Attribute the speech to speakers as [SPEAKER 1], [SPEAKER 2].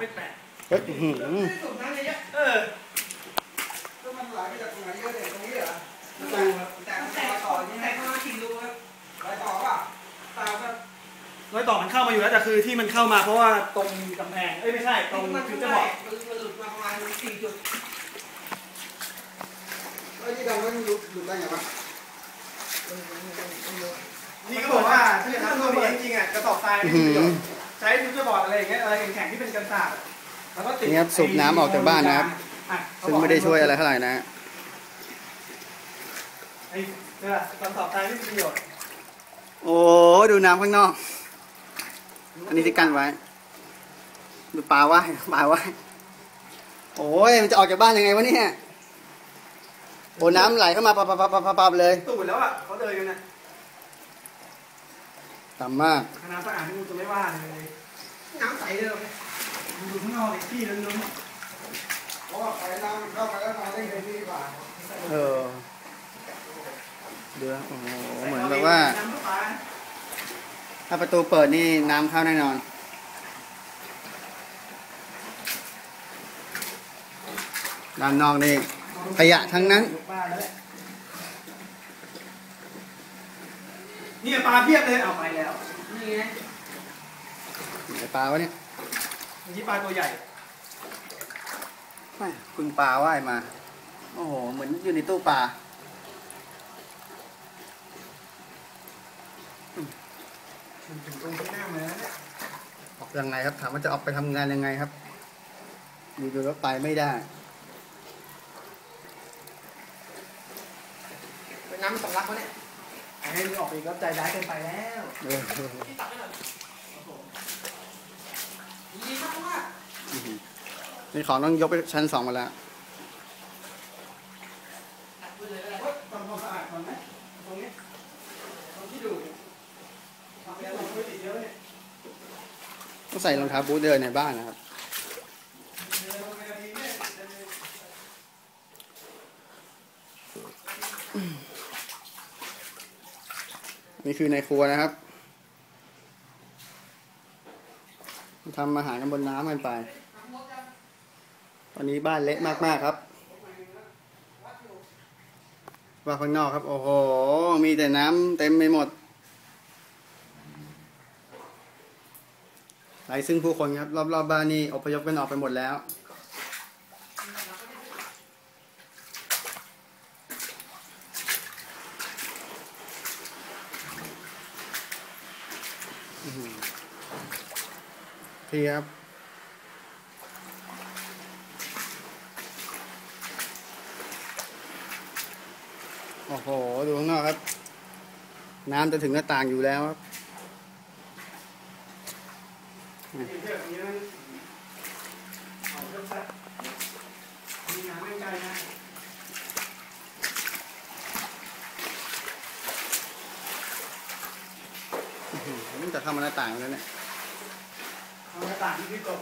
[SPEAKER 1] ไม่แปลก
[SPEAKER 2] เฮ้ยอื้อหือ
[SPEAKER 3] ไม่ได้สูบน้ำเยอะ
[SPEAKER 1] เออ
[SPEAKER 3] ก็มันไหลมาจากตรงไหนเยอะเนี่ยตรงนี้เหรอ
[SPEAKER 1] ประตูครับ
[SPEAKER 3] แต่แต่ต่อยังไง
[SPEAKER 1] แต่ประมาณกี่รูครับ
[SPEAKER 3] ไหลต่อป่ะ
[SPEAKER 1] ตามครับรอยต่อมันเข้ามาอยู่แล้วแต่คือที่มันเข้ามาเพราะว่าตรงกำแพงเอ้ยไม่ใช่ตรง
[SPEAKER 3] มัน
[SPEAKER 1] ฟิ
[SPEAKER 3] ขึ้
[SPEAKER 1] วนเจอร์บ
[SPEAKER 3] ได้
[SPEAKER 1] อร์ด
[SPEAKER 3] มันหลุดมาประมาณสี่จุดแล้วที่ดังมันหลุดหลุดได้ไงวะ
[SPEAKER 1] นี่ก็บอกว่าถ้าจะทำตัวเองจริงๆอะกระสอบทรายไม่มีประโยชน์ ใช้ฟิวเจอร์บอร์ดอะไรอย่างเงี้ยอะไรแข็งๆที่เป็นกันศาสตร์แล้วก็ติด
[SPEAKER 2] นี่ครับสูบน้ำออกจากบ้านนะครับ
[SPEAKER 1] อะ
[SPEAKER 2] ซึ่งไม่ได้ช่วยอะไรเท่าไหร่นะ
[SPEAKER 1] ไอ้เนี่ยกระสอบทรายไม่มีประโยชน์
[SPEAKER 2] โอ้ดูน้ำข้างนอก อันนี้ที่กั้นไว้ ดูปลาว่ายปลาว่ายโอ้ยมันจะออกจากบ้านยังไงวะเนี่ยโอ้น้ำไหลเข้ามาปับปับปับปับปับเลย
[SPEAKER 1] ตูดแล้วอะเขาเดินกันนะ
[SPEAKER 2] ต่ำมาก
[SPEAKER 1] ขนาดสะอาดที่มึงจะไม่ว่าเลย
[SPEAKER 3] น้ำใสเลยเหรอ
[SPEAKER 1] มึงดูข้างนอกดิพี่ล้น
[SPEAKER 3] เพราะว่าใส่น้ำเข้าไปแล้วนอนได้เลยดีกว่า
[SPEAKER 2] เออดูนะโอ้โห
[SPEAKER 1] ๆ
[SPEAKER 2] เหมือนแบบว่า
[SPEAKER 1] น้ำประปา
[SPEAKER 2] ถ้าประตูเปิดนี่น้ำเข้าแน่นอนด้านนอกนี่ขยะทั้งนั้น
[SPEAKER 1] บ้านแล้วแหละนี่ปลาเพียบเลยเอาไปแล้ว
[SPEAKER 3] นี่ไง
[SPEAKER 2] ไหนปลาวะเนี่ย
[SPEAKER 1] เมื่อกี้ปลาตัวใหญ่
[SPEAKER 2] แม่คุณปลาว่ายมา โอ้โห เหมือนอยู่ในตู้ปลา
[SPEAKER 1] ถึงตรงที่หน้ามาแล้วเนี่ย
[SPEAKER 2] ออกยังไงครับ ถามว่าจะออกไปทำงานยังไงครับดูดูแล้วไปไม่ได้
[SPEAKER 3] เป็นน้ำสำลักวะเนี่ย
[SPEAKER 1] ให้มึงออกไปก็ใจร้ายเกินไปแล้ว
[SPEAKER 2] เออ
[SPEAKER 3] ดีมากมาก
[SPEAKER 2] นี่ของต้องยกไปชั้นสองมาแล้ว
[SPEAKER 1] ทำความสะอาดก่อนไหมตรงนี้ตรงที่ดูทำให้เราไม่ติดเยอะเนี่ย
[SPEAKER 2] ต้องใส่รองเท้าบูทเดินในบ้านนะครับ นี่คือในครัวนะครับทำอาหารกันบนน้ำกันไป ตอนนี้บ้านเละมากๆครับว่าข้างนอกครับ โอ้โห มีแต่น้ำเต็มไปหมดไร้ซึ่งผู้คนครับ รอบๆบ้านนี่อพยพกันออกไปหมดแล้ว พี่ครับโอ้โห ดูข้างนอกครับ น้ำจะถึงหน้าต่างอยู่แล้วครับ
[SPEAKER 1] มีเยอะอย่างนี้นะเอาเรื่องซะมีงานไม่ไกลนะ
[SPEAKER 2] มันจะเข้ามาหน้าต่างแล้วเนี่ย
[SPEAKER 1] เอาหน้าต่างที่พี่กบ